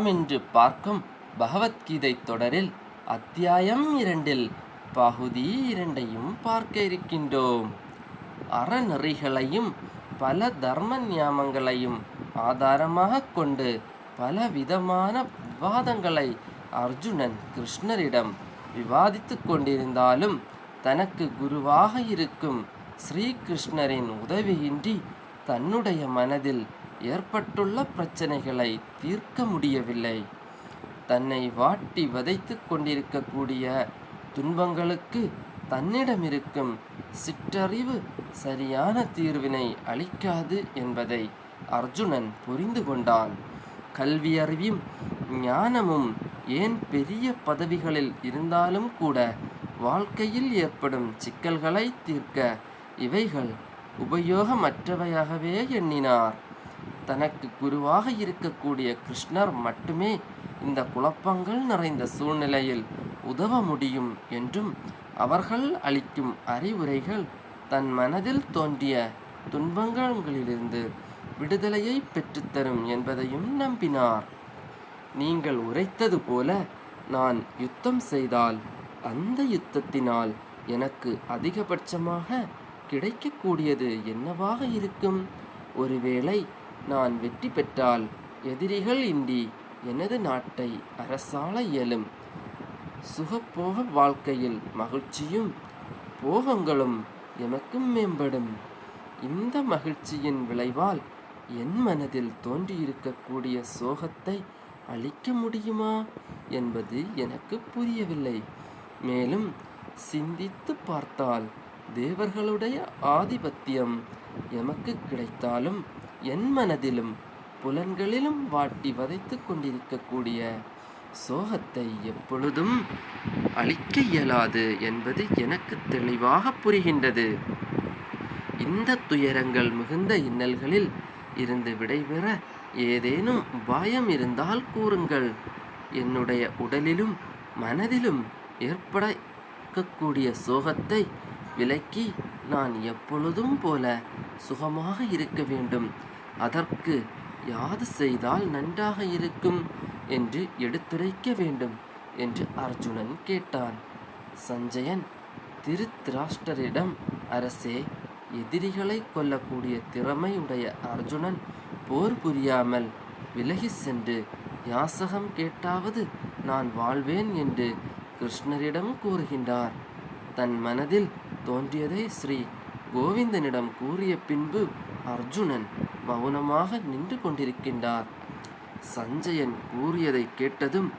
நாம் இன்று பார்க்கும் பகவத்கீதை தொடரில் அத்தியாயம் இரண்டில் பகுதி இரண்டையும் பார்க்க இருக்கின்றோம். அறநெறிகளையும் பல தர்ம நியாமங்களையும் ஆதாரமாக கொண்டு பல விதமான விவாதங்களை அர்ஜுனன் கிருஷ்ணரிடம் விவாதித்து கொண்டிருந்தாலும் தனக்கு குருவாக இருக்கும் ஸ்ரீகிருஷ்ணரின் உதவியின்றி தன்னுடைய மனதில் ஏற்பட்டுள்ள பிரச்சனைகளை தீர்க்க முடியவில்லை. தன்னை வாட்டி வதைத்து கொண்டிருக்கக்கூடிய துன்பங்களுக்கு தன்னிடம் இருக்கும் சிற்றறிவு சரியான தீர்வினை அளிக்காது என்பதை அர்ஜுனன் புரிந்து கொண்டான். கல்வியறிவும் ஞானமும் ஏன் பெரிய பதவிகளில் இருந்தாலும் கூட வாழ்க்கையில் ஏற்படும் சிக்கல்களை தீர்க்க இவைகள் உபயோகமற்றவையாகவே எண்ணினார். தனக்கு குருவாக இருக்கக்கூடிய கிருஷ்ணர் மட்டுமே இந்த குழப்பங்கள் நிறைந்த சூழ்நிலையில் உதவ முடியும் என்றும் அவர்கள் அளிக்கும் அறிவுரைகள் தன் மனதில் தோன்றிய துன்பங்களிலிருந்து விடுதலையை பெற்றுத்தரும் என்பதையும் நம்பினார். நீங்கள் உரைத்தது போல நான் யுத்தம் செய்தால் அந்த யுத்தத்தினால் எனக்கு அதிகபட்சமாக கிடைக்கக்கூடியது என்னவாக இருக்கும்? ஒருவேளை நான் வெற்றி பெற்றால் எதிரிகள் இன்றி எனது நாட்டை அரசாள இயலும். சுகப்போக வாழ்க்கையில் மகிழ்ச்சியும் போகங்களும் எமக்கும் மேம்படும். இந்த மகிழ்ச்சியின் விளைவால் என் மனதில் தோன்றியிருக்கக்கூடிய சோகத்தை அழிக்க முடியுமா என்பது எனக்கு புரியவில்லை. மேலும் சிந்தித்து பார்த்தால் தேவர்களுடைய ஆதிபத்தியம் எமக்கு கிடைத்தாலும் என் மனதிலும் புலன்களிலும் வாட்டி வதைத்து கொண்டிருக்கக்கூடிய சோகத்தை எப்பொழுதும் அழிக்க இயலாது என்பது எனக்கு தெளிவாக புரிகின்றது. இந்த துயரங்கள் மிகுந்த இன்னல்களில் இருந்து விடைபெற ஏதேனும் உபாயம் இருந்தால் கூறுங்கள். என்னுடைய உடலிலும் மனதிலும் ஏற்படக்கூடிய சோகத்தை விலக்கி நான் எப்பொழுதும் போல சுகமாக இருக்க வேண்டும். அதற்கு யாது செய்தால் நன்றாக இருக்கும் என்று எடுத்துரைக்க வேண்டும் என்று அர்ஜுனன் கேட்டான். சஞ்சயன் திருத்திராஷ்டரிடம் அரசே எதிரிகளை கொல்லக்கூடிய திறமையுடைய அர்ஜுனன் போர் புரியாமல் விலகி சென்று யாசகம் கேட்டாவது நான் வாழ்வேன் என்று கிருஷ்ணரிடம் கூறுகின்றார். தன் மனதில் தோன்றியதை ஸ்ரீ கோவிந்தனிடம் கூறிய பின்பு அர்ஜுனன் மௌனமாக நின்று கொண்டிருக்கின்றார். சஞ்சயன் கூறியதை கேட்டதும்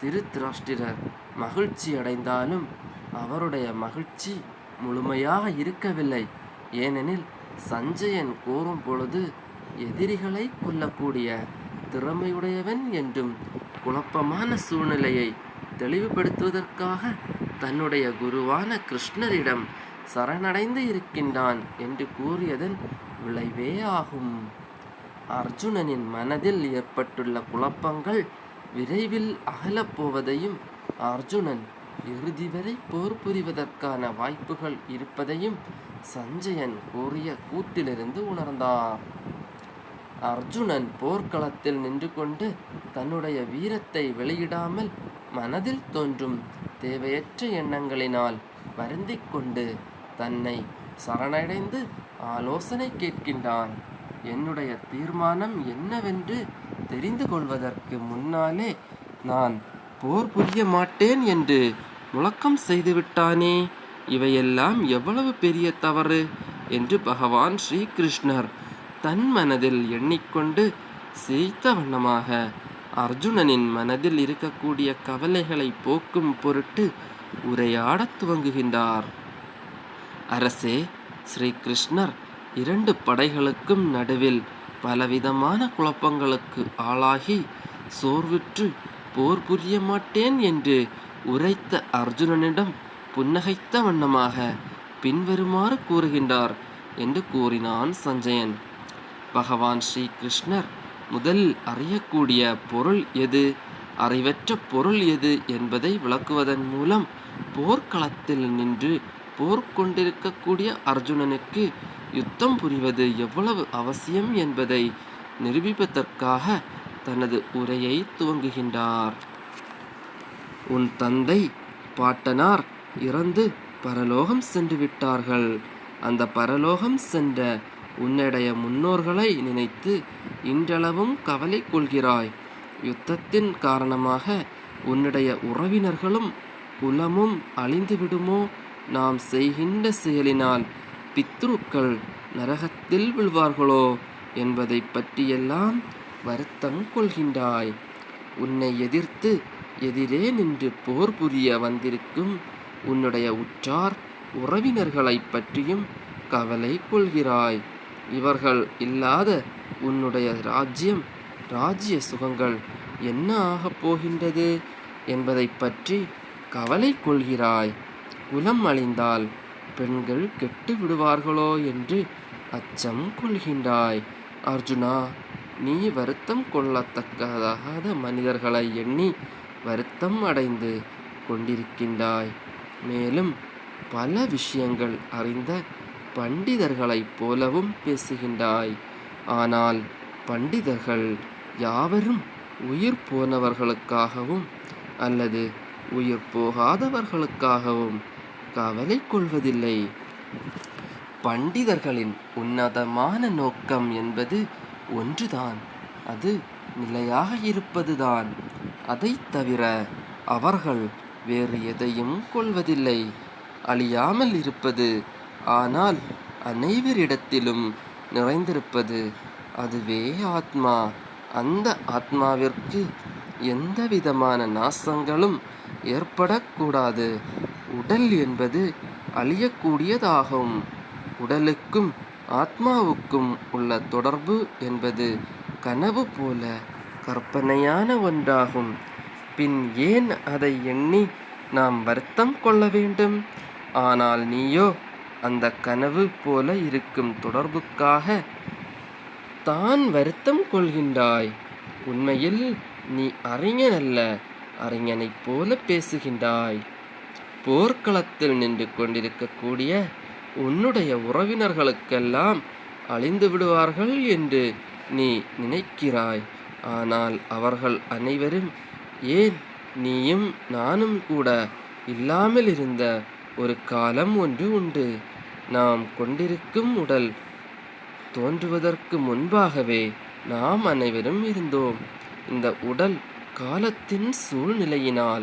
திருத்திராஷ்டிரர் மகிழ்ச்சி அடைந்தாலும் அவருடைய மகிழ்ச்சி முழுமையாக இருக்கவில்லை. ஏனெனில் சஞ்சயன் கூறும் பொழுது எதிரிகளை கொல்லக்கூடிய திறமையுடையவன் என்றும் குழப்பமான சூழ்நிலையை தெளிவுபடுத்துவதற்காக தன்னுடைய குருவான கிருஷ்ணரிடம் சரணடைந்து இருக்கின்றான் என்று கூறியதன் விளைவே ஆகும். அர்ஜுனனின் மனதில் ஏற்பட்டுள்ள குழப்பங்கள் விரைவில் அகலப்போவதையும் அர்ஜுனன் இறுதி வரை போர் புரிவதற்கான வாய்ப்புகள் இருப்பதையும் சஞ்சயன் கூறிய கூத்திலிருந்து உணர்ந்தார். அர்ஜுனன் போர்க்களத்தில் நின்று கொண்டு தன்னுடைய வீரத்தை வெளியிடாமல் மனதில் தோன்றும் தேவையற்ற எண்ணங்களினால் வருந்திக் கொண்டு தன்னை சரணடைந்து ஆலோசனை கேட்கின்றான். என்னுடைய தீர்மானம் என்னவென்று தெரிந்து கொள்வதற்கு முன்னாலே நான் போர் புரிய மாட்டேன் என்று முழக்கம் செய்துவிட்டானே. இவையெல்லாம் எவ்வளவு பெரிய தவறு என்று பகவான் ஸ்ரீகிருஷ்ணர் தன் மனதில் எண்ணிக்கொண்டு சிரித்த வண்ணமாக அர்ஜுனனின் மனதில் இருக்கக்கூடிய கவலைகளை போக்கும் பொருட்டு உரையாடத் துவங்குகின்றார். அரசே ஸ்ரீ கிருஷ்ணர் இரண்டு படைகளுக்கும் நடுவில் பலவிதமான குழப்பங்களுக்கு ஆளாகி சோர்வுற்று போர் புரிய மாட்டேன் என்று உரைத்த அர்ஜுனனிடம் புன்னகைத்த வண்ணமாக பின்வருமாறு கூறுகின்றார் என்று கூறினான் சஞ்சயன். பகவான் ஸ்ரீ கிருஷ்ணர் முதல் அறியக்கூடிய பொருள் எது? அறிவற்ற பொருள் எது என்பதை விளக்குவதன் மூலம் போர்க்களத்தில் நின்று போர் கொண்டிருக்கக்கூடிய அர்ஜுனனுக்கு யுத்தம் புரிவது எவ்வளவு அவசியம் என்பதை நிரூபிப்பதற்காக தனது உரையை துவங்குகின்றார். உன் தந்தை பாட்டனார் இறந்து பரலோகம் சென்று விட்டார்கள் அந்த பரலோகம் சென்ற உன்னுடைய முன்னோர்களை நினைத்து இன்றளவும் கவலை கொள்கிறாய். யுத்தத்தின் காரணமாக உன்னுடைய உறவினர்களும் குலமும் அழிந்துவிடுமோ நாம் செய்கின்ற செயலினால் பித்ருக்கள் நரகத்தில் விழுவார்களோ என்பதை பற்றியெல்லாம் வருத்தம் கொள்கின்றாய். உன்னை எதிர்த்து எதிரே நின்று போர் புரிய வந்திருக்கும் உன்னுடைய உற்றார் உறவினர்களைப் பற்றியும் கவலை கொள்கிறாய். இவர்கள் இல்லாத உன்னுடைய ராஜ்யம் ராஜ்ய சுகங்கள் என்ன ஆகப் போகின்றது என்பதைப் பற்றி கவலை கொள்கிறாய். குலம் அழிந்தால் பெண்கள் கெட்டு விடுவார்களோ என்று அச்சம் கொள்கின்றாய். அர்ஜுனா நீ வருத்தம் கொள்ளத்தக்கதாகாத மனிதர்களை எண்ணி வருத்தம் அடைந்து கொண்டிருக்கின்றாய். மேலும் பல விஷயங்கள் அறிந்த பண்டிதர்களைப் போலவும் பேசுகின்றாய். ஆனால் பண்டிதர்கள் யாவரும் உயிர் போனவர்களுக்காகவும் அல்லது உயிர் போகாதவர்களுக்காகவும் கவலை கொள்வதில்லை. பண்டிதர்களின் உன்னதமான நோக்கம் என்பது ஒன்றுதான். அது நிலையாக இருப்பதுதான். அதை தவிர அவர்கள் வேறு எதையும் கொள்வதில்லை. அழியாமல் இருப்பது ஆனால் அனைவரிடத்திலும் நிறைந்திருப்பது அதுவே ஆத்மா. அந்த ஆத்மாவிற்கு எந்த விதமான நாசங்களும் ஏற்படக்கூடாது. உடல் என்பது அழியக்கூடியதாகும். உடலுக்கும் ஆத்மாவுக்கும் உள்ள தொடர்பு என்பது கனவு போல கற்பனையான ஒன்றாகும். பின் ஏன் அதை எண்ணி நாம் வருத்தம் கொள்ள வேண்டும்? ஆனால் நீயோ அந்த கனவு போல இருக்கும் தொடர்புக்காக தான் வருத்தம் கொள்கின்றாய். உண்மையில் நீ அறிஞன் அல்ல அறிஞனைப் போல பேசுகின்றாய். போர்க்களத்தில் நின்று கொண்டிருக்கக்கூடிய உன்னுடைய உறவினர்களுக்கெல்லாம் அழிந்து விடுவார்கள் என்று நீ நினைக்கிறாய். ஆனால் அவர்கள் அனைவரும் ஏன் நீயும் நானும் கூட இல்லாமல் இருந்த ஒரு காலம் ஒன்று உண்டு. நாம் கொண்டிருக்கும் உடல் தோன்றுவதற்கு முன்பாகவே நாம் அனைவரும் இருந்தோம். இந்த உடல் காலத்தின் சூழ்நிலையினால்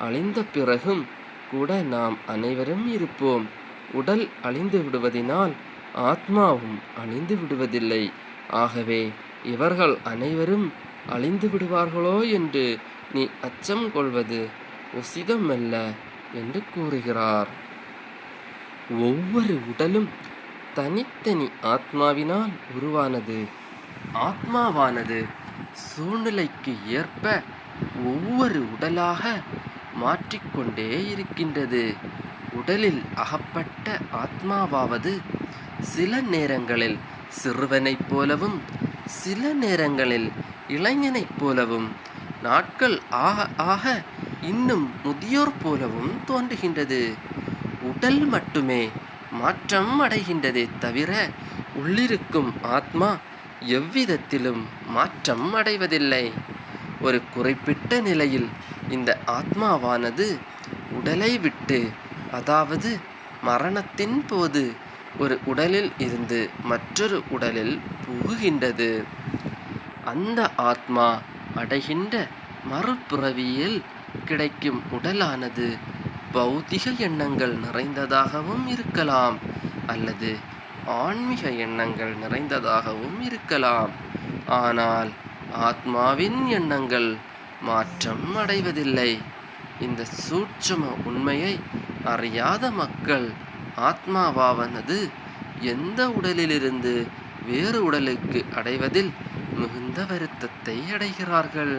அழிந்த பிறகும் கூட நாம் அனைவரும் இருப்போம். உடல் அழிந்து விடுவதினால் ஆத்மாவும் அழிந்து விடுவதில்லை. ஆகவே இவர்கள் அனைவரும் அழிந்து விடுவார்களோ என்று நீ அச்சம் கொள்வது உசிதமல்ல என்று கூறுகிறார். ஒவ்வொரு உடலும் தனித்தனி ஆத்மாவினால் உருவானது. ஆத்மாவானது சூழ்நிலைக்கு ஏற்ப ஒவ்வொரு உடலாக மாற்றிக்கொண்டே இருக்கின்றது. உடலில் அகப்பட்ட ஆத்மாவாவது சில நேரங்களில் சிறுவனைப் போலவும் சில நேரங்களில் இளைஞனைப் போலவும் நாட்கள் ஆக ஆக இன்னும் முதியோர் போலவும் தோன்றுகின்றது. உடல் மட்டுமே மாற்றம் அடைகின்றதே தவிர உள்ளிருக்கும் ஆத்மா எவ்விதத்திலும் மாற்றம் அடைவதில்லை. ஒரு குறிப்பிட்ட நிலையில் இந்த ஆத்மாவானது உடலை விட்டு அதாவது மரணத்தின் போது ஒரு உடலில் இருந்து மற்றொரு உடலில் புகுகின்றது. அந்த ஆத்மா அடைகின்ற மறுபிறவியில் கிடைக்கும் உடலானது பௌத்திக எண்ணங்கள் நிறைந்ததாகவும் இருக்கலாம் அல்லது ஆன்மீக எண்ணங்கள் நிறைந்ததாகவும் இருக்கலாம். ஆனால் ஆத்மாவின் எண்ணங்கள் மாற்றம் அடைவதில்லை. இந்த சூட்சும உண்மையை அறியாத மக்கள் ஆத்மாவாவனது எந்த உடலிலிருந்து வேறு உடலுக்கு அடைவதில் மிகுந்த வருத்தத்தை அடைகிறார்கள்.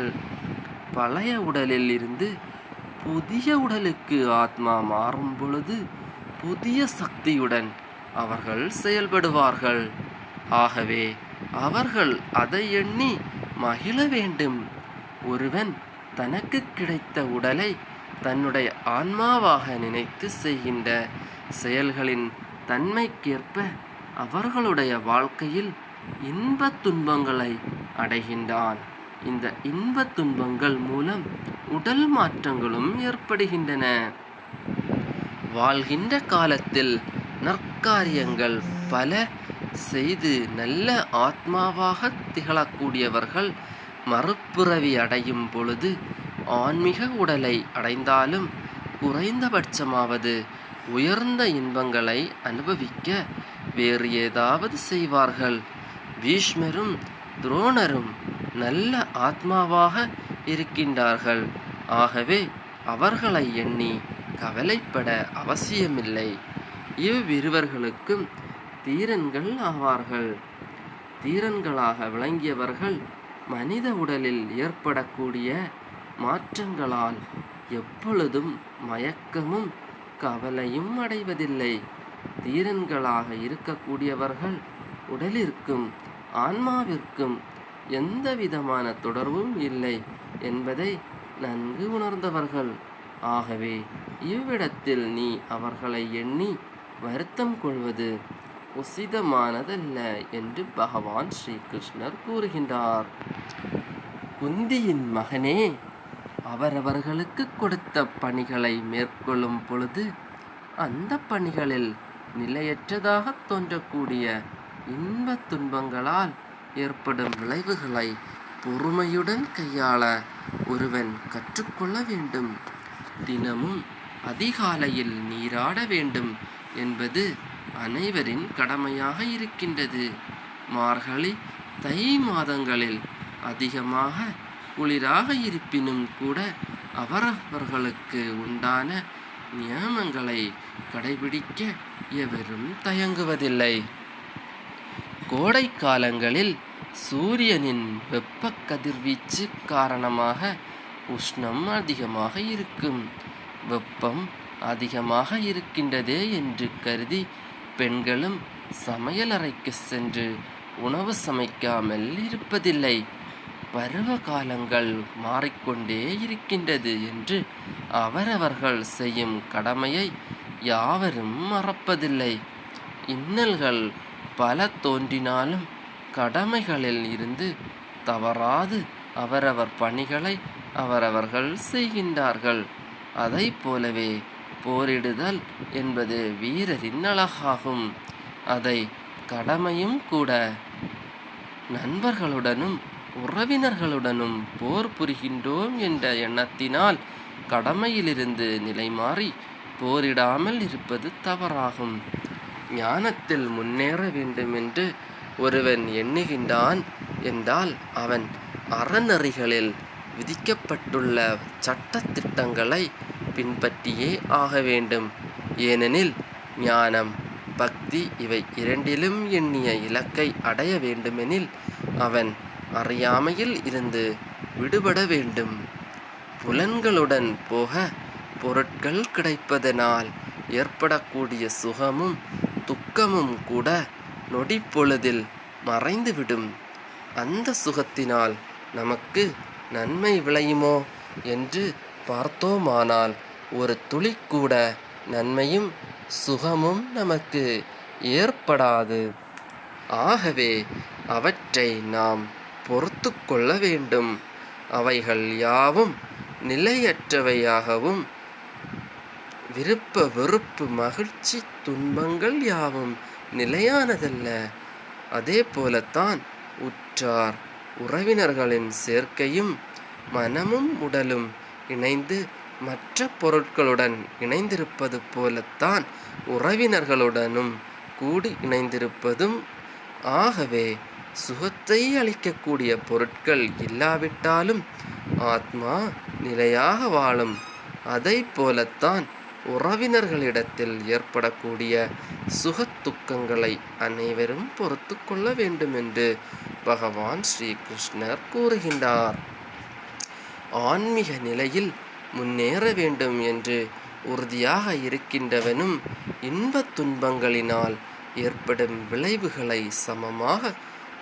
பழைய உடலில் இருந்து புதிய உடலுக்கு ஆத்மா மாறும் பொழுது புதிய சக்தியுடன் அவர்கள் செயல்படுவார்கள். ஆகவே அவர்கள் அதை எண்ணி மகிழ வேண்டும். ஒருவன் தனக்கு கிடைத்த உடலை தன்னுடைய ஆன்மாவாக நினைத்து செய்கின்ற செயல்களின் தன்மைக்கேற்ப அவர்களுடைய வாழ்க்கையில் இன்பத் துன்பங்களை அடைகின்றான். இந்த இன்பத் துன்பங்கள் மூலம் உடல் மாற்றங்களும் ஏற்படுகின்றன. வாழ்கின்ற காலத்தில் நற்காரியங்கள் பல செய்து நல்ல ஆத்மாவாக திகழக்கூடியவர்கள் மறுபிறவி அடையும் பொழுது ஆன்மீக உடலை அடைந்தாலும் குறைந்தபட்சமாவது உயர்ந்த இன்பங்களை அனுபவிக்க வேறு ஏதாவது செய்வார்கள். பீஷ்மரும் துரோணரும் நல்ல ஆத்மாவாக இருக்கின்றார்கள். ஆகவே அவர்களை எண்ணி கவலைப்பட அவசியமில்லை. இவ்விருவர்களுக்கும் தீரன்கள் ஆவார்கள். தீரன்களாக விளங்கியவர்கள் மனித உடலில் ஏற்படக்கூடிய மாற்றங்களால் எப்பொழுதும் மயக்கமும் கவலையும் அடைவதில்லை. தீரன்களாக இருக்கக்கூடியவர்கள் உடலிற்கும் ஆன்மாவிற்கும் எந்த விதமான தொடர்பும் இல்லை என்பதை நன்கு உணர்ந்தவர்கள். ஆகவே இவ்விடத்தில் நீ அவர்களை எண்ணி வருத்தம் கொள்வது உசிதமானதல்ல என்று பகவான் ஸ்ரீகிருஷ்ணர் கூறுகின்றார். குந்தியின் மகனே அவரவர்களுக்கு கொடுத்த பணிகளை மேற்கொள்ளும் பொழுது அந்த பணிகளில் நிலையற்றதாக தோன்றக்கூடிய இன்பத் துன்பங்களால் ஏற்படும் விளைவுகளை பொறுமையுடன் கையாள ஒருவன் கற்றுக்கொள்ள வேண்டும். தினமும் அதிகாலையில் நீராட வேண்டும் என்பது அனைவரின் கடமையாக இருக்கின்றது. மார்கழி தை மாதங்களில் அதிகமாக குளிராக இருப்பினும் கூட அவரவர்களுக்கு உண்டான நியமங்களை கடைபிடிக்க எவரும் தயங்குவதில்லை. கோடை காலங்களில் சூரியனின் வெப்ப கதிர்வீச்சு காரணமாக உஷ்ணம் அதிகமாக இருக்கும். வெப்பம் அதிகமாக இருக்கின்றதே என்று கருதி பெண்களும் சமையலறைக்கு சென்று உணவு சமைக்காமல் இருப்பதில்லை. பருவ காலங்கள் மாறிக்கொண்டே இருக்கின்றது என்று அவரவர்கள் செய்யும் கடமையை யாவரும் மறப்பதில்லை. இன்னல்கள் பல தோன்றினாலும் கடமைகளில் இருந்து தவறாது அவரவர் பணிகளை அவரவர்கள் செய்கின்றார்கள். அதை போலவே போரிடுதல் என்பது வீரரின் அழகாகும். அதை கடமையும் கூட நண்பர்களுடனும் உறவினர்களுடனும் போர் புரிகின்றோம் என்ற எண்ணத்தினால் கடமையிலிருந்து நிலை மாறி போரிடாமல் இருப்பது தவறாகும். ஞானத்தில் முன்னேற வேண்டுமென்று ஒருவன் எண்ணுகின்றான் என்றால் அவன் அறநெறிகளில் விதிக்கப்பட்டுள்ள சட்டத்திட்டங்களை பின்பற்றியே ஆக வேண்டும். ஏனெனில் ஞானம் பக்தி இவை இரண்டிலும் எண்ணிய இலக்கை அடைய வேண்டுமெனில் அவன் அறியாமையில் இருந்து விடுபட வேண்டும். புலன்களுடன் போக பொருட்கள் கிடைப்பதனால் ஏற்படக்கூடிய சுகமும் துக்கமும் கூட நொடிப்பொழுதில் மறைந்துவிடும். அந்த சுகத்தினால் நமக்கு நன்மை விளையுமோ என்று பார்த்தோமானால் ஒரு துளி கூட நன்மையும் சுகமும் நமக்கு ஏற்படாது. ஆகவே அவற்றை நாம் பொறுத்து கொள்ள வேண்டும். அவைகள் யாவும் நிலையற்றவையாகவும் விருப்ப வெறுப்பு மகிழ்ச்சி துன்பங்கள் யாவும் நிலையானதல்ல. அதே போலத்தான் உற்றார் உறவினர்களின் சேர்க்கையும் மனமும் உடலும் இணைந்து மற்ற பொருட்களுடன் இணைந்திருப்பது போலத்தான் உறவினர்களுடனும் கூடி இணைந்திருப்பதும். ஆகவே சுகத்தை அளிக்கக்கூடிய பொருட்கள் இல்லாவிட்டாலும் ஆத்மா நிலையாக வாழும். அதை போலத்தான் உறவினர்களிடத்தில் ஏற்படக்கூடிய சுகத்துக்கங்களை அனைவரும் பொறுத்து கொள்ள வேண்டும் என்று பகவான் ஸ்ரீகிருஷ்ணர் கூறுகின்றார். ஆன்மீக நிலையில் முன்னேற வேண்டும் என்று உறுதியாக இருக்கின்றவனும் இன்பத் துன்பங்களினால் ஏற்படும் விளைவுகளை சமமாக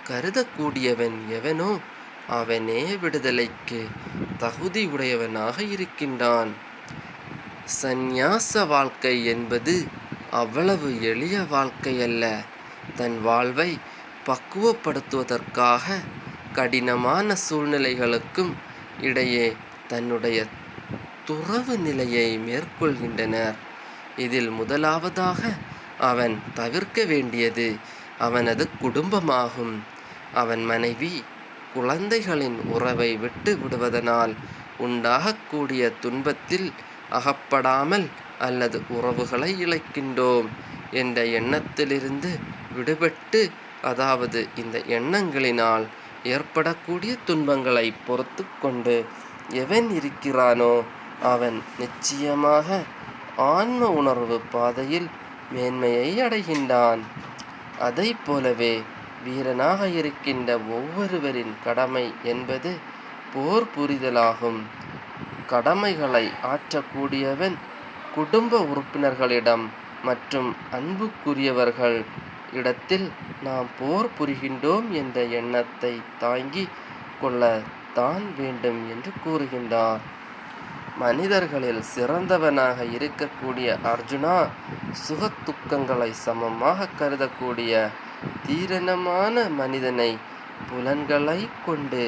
கருதக்கூடியவன் எவனோ அவனே விடுதலைக்கு தகுதியுடையவனாக இருக்கின்றான். சந்நியாச வாழ்க்கை என்பது அவ்வளவு எளிய வாழ்க்கை அல்ல. தன் வாழ்வை பக்குவப்படுத்துவதற்காக கடினமான சூழ்நிலைகளுக்கும் இடையே தன்னுடைய துறவு நிலையை மேற்கொள்கின்றனர். இதில் முதலாவதாக அவன் தவிர்க்க வேண்டியது அவனது குடும்பமாகும். அவன் மனைவி குழந்தைகளின் உறவை விட்டு விடுவதனால் உண்டாகக்கூடிய துன்பத்தில் அகப்படாமல் அல்லது உறவுகளை இழக்கின்றோம் என்ற எண்ணத்திலிருந்து விடுபட்டு அதாவது இந்த எண்ணங்களினால் ஏற்படக்கூடிய துன்பங்களை பொறுத்து கொண்டு எவன் இருக்கிறானோ அவன் நிச்சயமாக ஆன்ம உணர்வு பாதையில் மேன்மையை அடைகின்றான். அதை போலவே வீரனாக இருக்கின்ற ஒவ்வொருவரின் கடமை என்பது போர் புரிதலாகும். கடமைகளை ஆற்றக்கூடியவன் குடும்ப உறுப்பினர்களிடம் மற்றும் அன்புக்குரியவர்கள் இடத்தில் நாம் போர் புரிகின்றோம் என்ற எண்ணத்தை தாங்கி கொள்ள தான் வேண்டும் என்று கூறுகின்றார். மனிதர்களில் சிறந்தவனாக இருக்கக்கூடிய அர்ஜுனா சுகத்துக்கங்களை சமமாக கருதக்கூடிய தீரணமான மனிதனை புலன்களை கொண்டு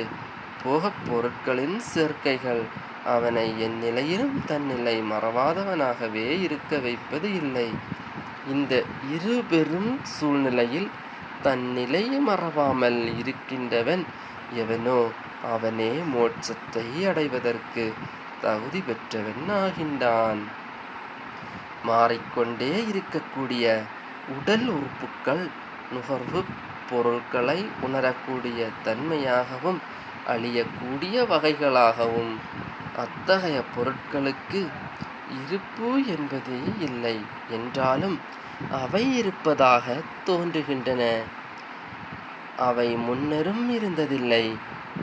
போகப் பொருட்களின் சேர்க்கைகள் அவனை என் நிலையிலும் தன்னிலை மறவாதவனாகவே இருக்க வைப்பது இல்லை. இந்த இரு பெரும் சூழ்நிலையில் தன் நிலையை மறவாமல் இருக்கின்றவன் எவனோ? அவனே மோட்சத்தை அடைவதற்கு தகுதி பெற்றவன் ஆகின்றான். மாறிக்கொண்டே இருக்கக்கூடிய உடல் உறுப்புக்கள் நுகர்வு பொருட்களை உணரக்கூடிய தன்மையாகவும் அழியக்கூடிய வகைகளாகவும் அத்தகைய பொருட்களுக்கு இருப்பு என்பதே இல்லை என்றாலும் அவை இருப்பதாக தோன்றுகின்றன. அவை முன்னரும் இருந்ததில்லை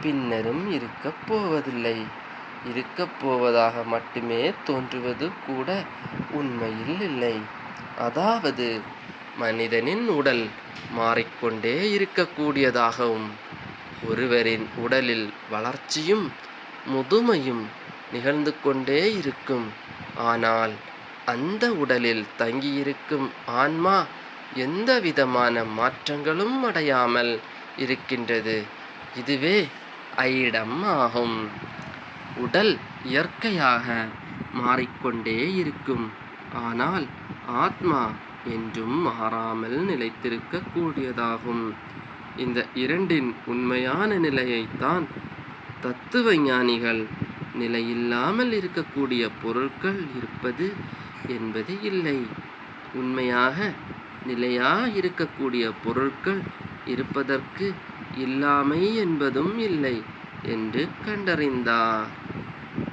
பின்னரும் இருக்கப் போவதில்லை. இருக்கப் போவதாக மட்டுமே தோன்றுவது கூட உண்மையில் இல்லை. அதாவது மனிதனின் உடல் மாறிக்கொண்டே இருக்கக்கூடியதாகவும் ஒருவரின் உடலில் வளர்ச்சியும் முதுமையும் நிகழ்ந்து கொண்டே இருக்கும். ஆனால் அந்த உடலில் தங்கியிருக்கும் ஆன்மா எந்த விதமான மாற்றங்களும் அடையாமல் இருக்கின்றது. இதுவே ஐடம் ஆகும். உடல் இயற்கையாக மாறிக்கொண்டே இருக்கும். ஆனால் ஆத்மா என்றும் மாறாமல் நிலைத்திருக்க கூடியதாகும் இந்த இரண்டின் உண்மையான நிலையைத்தான் தத்துவ ஞானிகள் நிலையில்லாமல் இருக்கக்கூடிய பொருட்கள் இருப்பது என்பது இல்லை. உண்மையாக நிலையாக இருக்கக்கூடிய பொருட்கள் இருப்பதற்கு இல்லாமை என்பதும் இல்லை என்று கண்டறிந்தார்.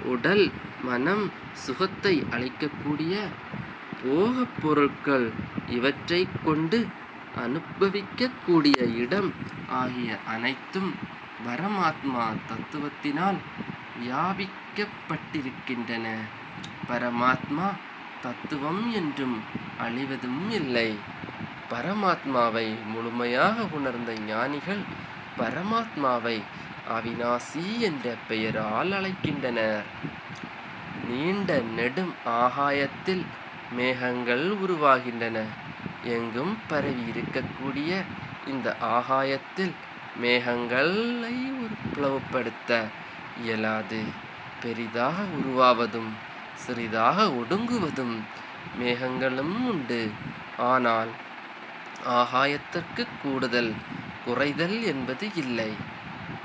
உடல் மனம் சுகத்தை அளிக்கக்கூடிய போகப் பொருட்கள் இவற்றை கொண்டு அனுபவிக்கக்கூடிய இடம் ஆகிய அனைத்தும் பரமாத்மா தத்துவத்தினால் வியாபிக்கப்பட்டிருக்கின்றன. பரமாத்மா தத்துவம் என்றும் அழிவதும் இல்லை. பரமாத்மாவை முழுமையாக உணர்ந்த ஞானிகள் பரமாத்மாவை அவினாசி என்ற பெயரால் அழைக்கின்றனர். நீண்ட நெடும் ஆகாயத்தில் மேகங்கள் உருவாகின்றன. எங்கும் பரவி இருக்கக்கூடிய இந்த ஆகாயத்தில் மேகங்களை ஒரு பிளவுபடுத்த இயலாது. பெரிதாக உருவாவதும் சிறிதாக ஒடுங்குவதும் மேகங்களும் உண்டு. ஆனால் ஆகாயத்திற்கு கூடுதல் குறைதல் என்பது இல்லை.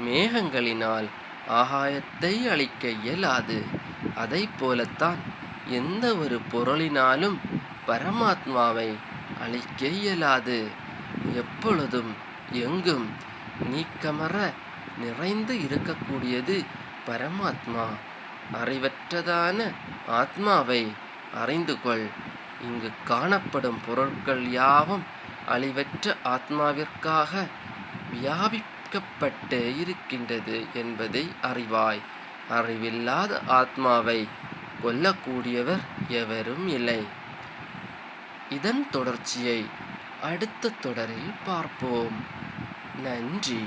மேகங்களினால் ஆகாயத்தை அழிக்க இயலாது. அதை போலத்தான் எந்த ஒரு பொருளினாலும் பரமாத்மாவை அழிக்க இயலாது. எப்பொழுதும் எங்கும் நீக்கமற நிறைந்து இருக்கக்கூடியது பரமாத்மா அறிவற்றதான ஆத்மாவை அறிந்து கொள். இங்கு காணப்படும் பொருட்கள் யாவும் அழிவற்ற ஆத்மாவிற்காக வியாபிக்கப்பட்டு இருக்கின்றது என்பதை அறிவாய். அறிவில்லாத ஆத்மாவை கொல்லக்கூடியவர் எவரும் இல்லை. இதன் தொடர்ச்சியை அடுத்த தொடரில் பார்ப்போம். நன்றி.